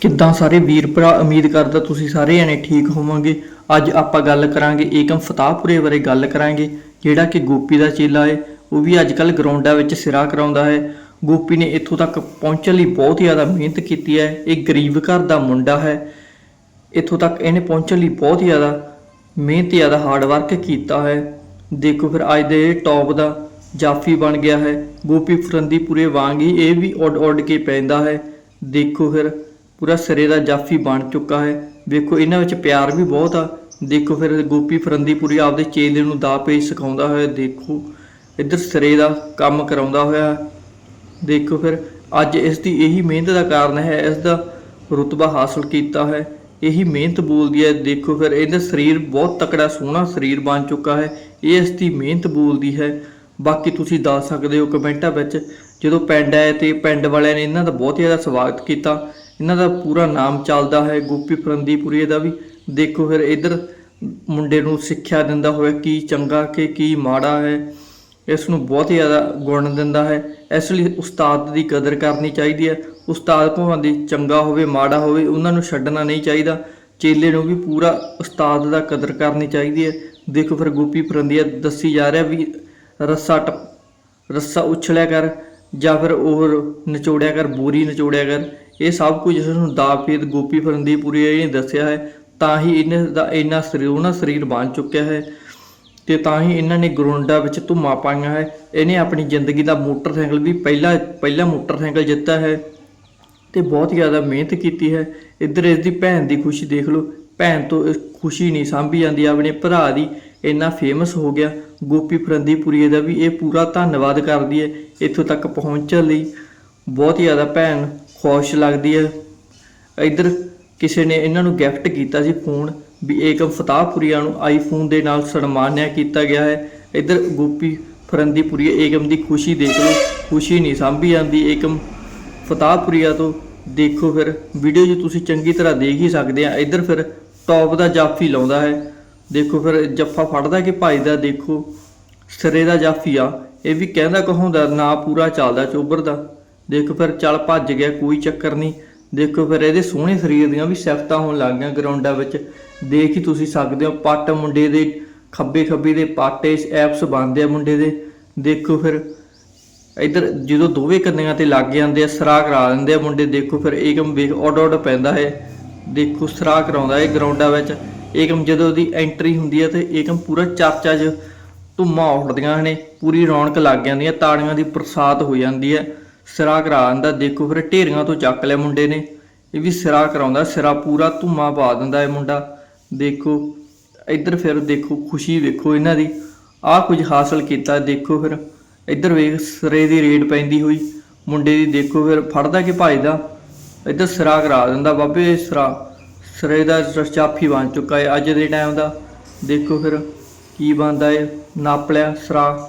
ਕਿੱਦਾਂ ਸਾਰੇ ਵੀਰ ਭਰਾ ਉਮੀਦ ਕਰਦਾ ਤੁਸੀਂ ਸਾਰੇ ਜਣੇ ਠੀਕ ਹੋਵੋਗੇ? ਅੱਜ ਆਪਾਂ ਗੱਲ ਕਰਾਂਗੇ ਏਕਮ ਫਤਾਹਪੁਰੇ ਬਾਰੇ ਗੱਲ ਕਰਾਂਗੇ, ਜਿਹੜਾ ਕਿ ਗੋਪੀ ਦਾ ਚੇਲਾ ਹੈ ਉਹ ਵੀ ਅੱਜ ਕੱਲ ਗਰਾਊਂਡਾਂ ਵਿੱਚ ਸਿਰਾ ਕਰਾਉਂਦਾ ਹੈ। ਗੋਪੀ ਨੇ ਇੱਥੋਂ ਤੱਕ ਪਹੁੰਚਣ ਲਈ ਬਹੁਤ ਜ਼ਿਆਦਾ ਮਿਹਨਤ ਕੀਤੀ ਹੈ। ਇਹ ਗਰੀਬ ਘਰ ਦਾ ਮੁੰਡਾ ਹੈ। ਇੱਥੋਂ ਤੱਕ ਇਹਨੇ ਪਹੁੰਚਣ ਲਈ ਬਹੁਤ ਜ਼ਿਆਦਾ ਮਿਹਨਤ, ਜ਼ਿਆਦਾ ਹਾਰਡ ਵਰਕ ਕੀਤਾ ਹੈ। ਦੇਖੋ ਫਿਰ ਅੱਜ ਦੇ ਟੌਪ ਦਾ ਜਾਫੀ ਬਣ ਗਿਆ ਹੈ। ਗੋਪੀ ਫਰੰਦੀਪੁਰੇ ਵਾਂਗ ਹੀ ਇਹ ਵੀ ਉੱਡ ਉੱਡ ਕੇ ਪੈਂਦਾ ਹੈ। ਦੇਖੋ ਫਿਰ ਪੂਰਾ ਸਿਰੇ ਦਾ ਜਾਫੀ ਬਣ ਚੁੱਕਾ ਹੈ। ਵੇਖੋ, ਇਹਨਾਂ ਵਿੱਚ ਪਿਆਰ ਵੀ ਬਹੁਤ ਆ। ਦੇਖੋ ਫਿਰ ਗੋਪੀ ਫਰੰਦੀਪੁਰੀ ਆਪਦੇ ਚੇਲੇ ਨੂੰ ਦਾ ਪੇਜ ਸਿਖਾਉਂਦਾ ਹੋਇਆ, ਦੇਖੋ, ਇੱਧਰ ਸਿਰੇ ਦਾ ਕੰਮ ਕਰਾਉਂਦਾ ਹੋਇਆ। ਦੇਖੋ ਫਿਰ, ਅੱਜ ਇਸ ਦੀ ਇਹੀ ਮਿਹਨਤ ਦਾ ਕਾਰਨ ਹੈ, ਇਸ ਦਾ ਰੁਤਬਾ ਹਾਸਲ ਕੀਤਾ ਹੈ। ਇਹੀ ਮਿਹਨਤ ਬੋਲਦੀ ਹੈ। ਦੇਖੋ ਫਿਰ, ਇਹਦਾ ਸਰੀਰ ਬਹੁਤ ਤਕੜਾ, ਸੋਹਣਾ ਸਰੀਰ ਬਣ ਚੁੱਕਾ ਹੈ। ਇਹ ਇਸ ਦੀ ਮਿਹਨਤ ਬੋਲਦੀ ਹੈ। ਬਾਕੀ ਤੁਸੀਂ ਦੱਸ ਸਕਦੇ ਹੋ ਕਮੈਂਟਾਂ ਵਿੱਚ, ਜਦੋਂ ਪਿੰਡ ਆਏ ਤੇ ਪਿੰਡ ਵਾਲਿਆਂ ਨੇ ਇਹਨਾਂ ਦਾ ਬਹੁਤ ਜ਼ਿਆਦਾ ਸਵਾਗਤ ਕੀਤਾ। ਇਹਨਾਂ ਦਾ ਪੂਰਾ ਨਾਮ ਚੱਲਦਾ ਹੈ ਗੋਪੀ ਫਰੰਦੀਪੁਰੀ ਦਾ ਵੀ। ਦੇਖੋ ਫਿਰ ਇਧਰ ਮੁੰਡੇ ਨੂੰ ਸਿੱਖਿਆ ਦਿੰਦਾ ਹੋਇਆ ਕੀ ਚੰਗਾ ਕਿ ਕੀ ਮਾੜਾ ਹੈ। ਇਸ ਨੂੰ ਬਹੁਤ ਹੀ ਜ਼ਿਆਦਾ ਗੁਣ ਦਿੰਦਾ ਹੈ। ਇਸ ਲਈ ਉਸਤਾਦ ਦੀ ਕਦਰ ਕਰਨੀ ਚਾਹੀਦੀ ਹੈ। ਉਸਤਾਦ ਭਾਵੇਂ ਦੀ ਚੰਗਾ ਹੋਵੇ, ਮਾੜਾ ਹੋਵੇ, ਉਹਨਾਂ ਨੂੰ ਛੱਡਣਾ ਨਹੀਂ ਚਾਹੀਦਾ। ਚੇਲੇ ਨੂੰ ਵੀ ਪੂਰਾ ਉਸਤਾਦ ਦਾ ਕਦਰ ਕਰਨੀ ਚਾਹੀਦੀ ਹੈ। ਦੇਖੋ ਫਿਰ ਗੋਪੀ ਫਰੰਦੀਆ ਦੱਸੀ ਜਾ ਰਿਹਾ ਵੀ ਰੱਸਾ ਟਪ, ਰੱਸਾ ਉਛਲਿਆ ਕਰ, ਜਾਂ ਫਿਰ ਉਹ ਨਿਚੋੜਿਆ ਕਰ, ਬੋਰੀ ਨਿਚੋੜਿਆ ਕਰ। ਇਹ ਸਭ ਕੁਝ ਇਸ ਨੂੰ ਦਾਪੇਦ ਗੋਪੀ ਫਰੰਦੀਪੁਰੀ ਨੇ ਦੱਸਿਆ ਹੈ, ਤਾਂ ਹੀ ਇਹਨਾਂ ਦਾ ਇੰਨਾ ਸਰੀਰ, ਉਹਨਾਂ ਸਰੀਰ ਬਣ ਚੁੱਕਿਆ ਹੈ ਤੇ ਤਾਂ ਹੀ ਇਹਨਾਂ ਨੇ ਗਰੁੰਡਾ ਵਿੱਚ ਧੁੰਮਾਂ ਪਾਈਆਂ ਹੈ। ਇਹਨੇ ਆਪਣੀ ਜ਼ਿੰਦਗੀ ਦਾ ਮੋਟਰਸਾਈਕਲ ਵੀ ਪਹਿਲਾ ਪਹਿਲਾ ਮੋਟਰਸਾਈਕਲ ਜਿੱਤਾ ਹੈ ਤੇ ਬਹੁਤ ਜ਼ਿਆਦਾ ਮਿਹਨਤ ਕੀਤੀ ਹੈ। ਇੱਧਰ ਇਸ ਦੀ ਭੈਣ ਦੀ ਖੁਸ਼ੀ ਦੇਖ ਲਓ। ਭੈਣ ਤੋਂ ਖੁਸ਼ੀ ਨਹੀਂ ਸਾਂਭੀ ਜਾਂਦੀ, ਆਪਣੇ ਭਰਾ ਦੀ ਇੰਨਾ ਫੇਮਸ ਹੋ ਗਿਆ। ਗੋਪੀ ਫਰੰਦੀਪੁਰੀਏ ਦਾ ਵੀ ਇਹ ਪੂਰਾ ਧੰਨਵਾਦ ਕਰਦੀ ਹੈ ਇੱਥੋਂ ਤੱਕ ਪਹੁੰਚਣ ਲਈ। ਬਹੁਤ ਜ਼ਿਆਦਾ ਭੈਣ ਖੁਸ਼ ਲੱਗਦੀ ਹੈ। ਇੱਧਰ ਕਿਸੇ ਨੇ ਇਹਨਾਂ ਨੂੰ ਗਿਫਟ ਕੀਤਾ ਸੀ ਫੋਨ, ਵੀ ਏਕਮ ਫਤਾਹਪੁਰੀਆ ਨੂੰ ਆਈਫੋਨ ਦੇ ਨਾਲ ਸਨਮਾਨਿਆ ਕੀਤਾ ਗਿਆ ਹੈ। ਇੱਧਰ ਗੋਪੀ ਫਰੰਦੀਪੁਰੀ ਏਕਮ ਦੀ ਖੁਸ਼ੀ ਦੇਖ ਲਓ। ਖੁਸ਼ੀ ਨਹੀਂ ਸਾਂਭੀ ਜਾਂਦੀ ਏਕਮ ਫਤਾਹਪੁਰੀਆ ਤੋਂ ਦੇਖੋ ਫਿਰ। ਵੀਡੀਓ 'ਚ ਤੁਸੀਂ ਚੰਗੀ ਤਰ੍ਹਾਂ ਦੇਖ ਹੀ ਸਕਦੇ ਆ। ਇੱਧਰ ਫਿਰ ਟੌਪ ਦਾ ਜਾਫੀ ਲਾਉਂਦਾ ਹੈ। ਦੇਖੋ ਫਿਰ, ਜੱਫਾ ਫੜਦਾ ਕਿ ਭਾਈ ਦਾ ਦੇਖੋ। ਸਿਰੇ ਦਾ ਜਾਫੀ ਆ। ਇਹ ਵੀ ਕਹਿੰਦਾ ਕਹੋਂਦਾ ਨਾ ਪੂਰਾ ਚੱਲਦਾ ਚੋਬਰ ਦਾ। ਦੇਖੋ ਫਿਰ ਚੱਲ ਭੱਜ ਗਿਆ, ਕੋਈ ਚੱਕਰ ਨਹੀਂ। ਦੇਖੋ ਫਿਰ ਇਹਦੇ ਸੋਹਣੇ ਸਰੀਰ ਦੀਆਂ ਵੀ ਸਿਫਤਾਂ ਹੋਣ ਲੱਗ ਗਈਆਂ ਗਰਾਊਂਡਾਂ ਵਿੱਚ। ਦੇਖ ਹੀ ਤੁਸੀਂ ਸਕਦੇ ਹੋ, ਪੱਟ ਮੁੰਡੇ ਦੇ ਖੱਬੇ ਖੱਬੇ ਦੇ ਪਾਟੇ ਐਪਸ ਬਣਦੇ ਆ ਮੁੰਡੇ ਦੇ। ਦੇਖੋ ਫਿਰ ਇੱਧਰ ਜਦੋਂ ਦੋਵੇਂ ਕੰਨੀਆਂ ਤੇ ਲੱਗ ਜਾਂਦੇ ਆ ਸਰਾ ਕਰਾ ਦਿੰਦੇ ਆ ਮੁੰਡੇ। ਦੇਖੋ ਫਿਰ ਏਕਮ ਵੇਖ ਔਡ ਔਡ ਪੈਂਦਾ ਹੈ। ਦੇਖੋ ਸਰਾ ਕਰਾਉਂਦਾ ਹੈ ਗਰਾਊਂਡਾਂ ਵਿੱਚ। ਏਕਮ ਜਦੋਂ ਉਹਦੀ ਐਂਟਰੀ ਹੁੰਦੀ ਹੈ ਤੇ ਏਕਮ ਪੂਰਾ ਚਰਚਾ 'ਚ ਧੁੰਮਾਂ ਉੱਡਦੀਆਂ ਨੇ, ਪੂਰੀ ਰੌਣਕ ਲੱਗ ਜਾਂਦੀ ਹੈ ਤਾੜੀਆਂ ਦੀ ਬਰਸਾਤ ਹੋ ਜਾਂਦੀ ਹੈ ਸਿਰਾ ਕਰਾ ਦਿੰਦਾ ਦੇਖੋ ਫਿਰ ਢੇਰੀਆਂ ਤੋਂ ਚੱਕ ਲਿਆ ਮੁੰਡੇ ਨੇ। ਇਹ ਵੀ ਸਿਰਾ ਕਰਾਉਂਦਾ, ਸਿਰਾ ਪੂਰਾ ਧੁੰਮਾਂ ਪਾ ਦਿੰਦਾ ਹੈ ਮੁੰਡਾ। ਦੇਖੋ, ਇੱਧਰ ਫਿਰ ਦੇਖੋ, ਖੁਸ਼ੀ ਵੇਖੋ ਇਹਨਾਂ ਦੀ। ਆਹ ਕੁਝ ਹਾਸਲ ਕੀਤਾ, ਦੇਖੋ ਫਿਰ। ਇੱਧਰ ਵੇਖ, ਸਿਰੇ ਦੀ ਰੇਡ ਪੈਂਦੀ ਹੋਈ। ਮੁੰਡੇ ਦੀ ਦੇਖੋ ਫਿਰ, ਫੜਦਾ ਕਿ ਭਜਦਾ? ਇੱਧਰ ਸਿਰਾ ਕਰਾ ਦਿੰਦਾ, ਬਾਬੇ ਸਿਰਾ। ਸਿਰੇ ਦਾ ਚਾਫੀ ਬਣ ਚੁੱਕਾ ਹੈ ਅੱਜ ਦੇ ਟਾਈਮ ਦਾ। ਦੇਖੋ ਫਿਰ, ਕੀ ਬਣਦਾ ਹੈ ਨਾਪ ਲਿਆ ਸਿਰਾ।